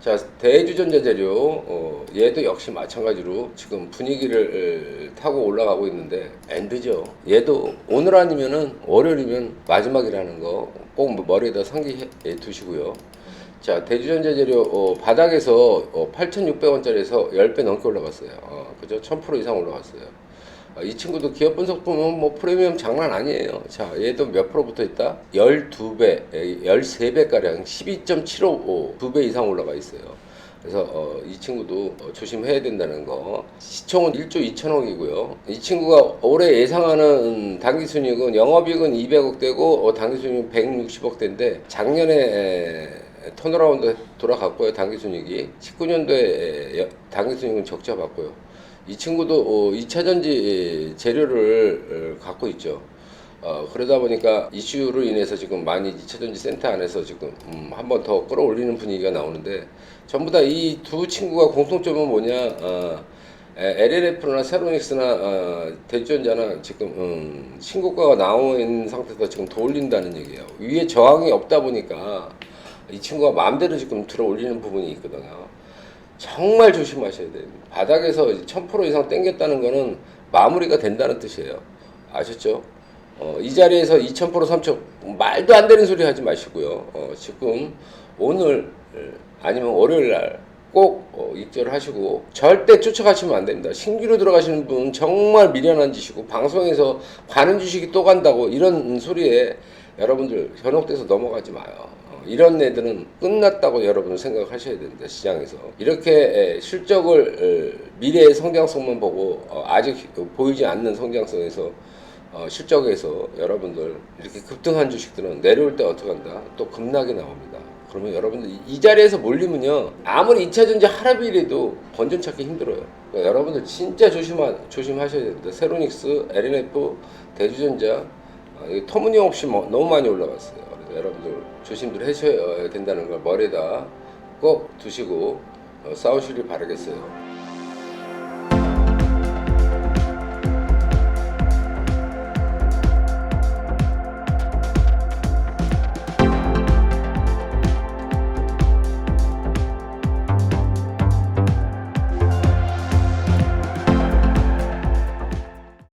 자 대주전자 재료 어, 얘도 역시 마찬가지로 지금 분위기를 에, 타고 올라가고 있는데 엔드죠. 얘도 오늘 아니면은 월요일이면 마지막이라는 거 꼭 머리에다 상기해 두시고요. 자 대주전자 재료 어, 바닥에서 어, 8,600원짜리에서 10배 넘게 올라갔어요. 어, 그죠? 1,000% 이상 올라갔어요. 아, 이 친구도 기업 분석 보면 뭐 프리미엄 장난 아니에요. 자, 얘도 몇 프로 붙어 있다? 12배, 13배가량 12.75, 2배 이상 올라가 있어요. 그래서 어, 이 친구도 어, 조심해야 된다는 거. 시총은 1조 2천억이고요. 이 친구가 올해 예상하는 단기 순이익은 영업이익은 200억 되고 어, 단기 순이익은 160억 대인데 작년에 에, 턴어라운드 돌아갔고요. 단기 순이익이 19년도에 단기 순이익은 적자 봤고요. 이 친구도 어, 2차 전지 재료를 어, 갖고 있죠. 어, 그러다 보니까 이슈로 인해서 지금 많이 2차 전지 센터 안에서 지금 음, 한번 더 끌어올리는 분위기가 나오는데 전부 다 이 두 친구가 공통점은 뭐냐? 어, LLF나 세로닉스나 어, 대주전자나 지금 음, 신고가가 있는 상태에서 지금 더 올린다는 얘기예요. 위에 저항이 없다 보니까 이 친구가 마음대로 지금 들어 올리는 부분이 있거든요. 정말 조심하셔야 돼요. 바닥에서 1000% 이상 땡겼다는 거는 마무리가 된다는 뜻이에요. 아셨죠? 어, 이 자리에서 2000% 3000 말도 안 되는 소리 하지 마시고요. 어, 지금 오늘 아니면 월요일 날꼭 어, 입절을 하시고 절대 쫓아가시면 안 됩니다. 신규로 들어가시는 분 정말 미련한 짓이고 방송에서 가는 주식이 또 간다고 이런 소리에 여러분들 현혹돼서 넘어가지 마요. 어, 이런 애들은 끝났다고 여러분은 생각하셔야 됩니다. 시장에서 이렇게 에, 실적을 에, 미래의 성장성만 보고 어, 아직 보이지 않는 성장성에서 어, 실적에서 여러분들 이렇게 급등한 주식들은 내려올 때 어떻게 한다? 또 급락이 나옵니다. 그러면 여러분들 이- 이 자리에서 몰리면요 아무리 2차 전지 하락이라도 건전 찾기 힘들어요. 그러니까 여러분들 진짜 조심하, 조심하셔야 됩니다. 세로닉스, LNF, 대주전자 어, 터무니없이 뭐- 너무 많이 올라갔어요. 여러분들 조심들 하셔야 된다는 걸 머리에다 꼭 두시고 어, 싸우시길 바라겠어요.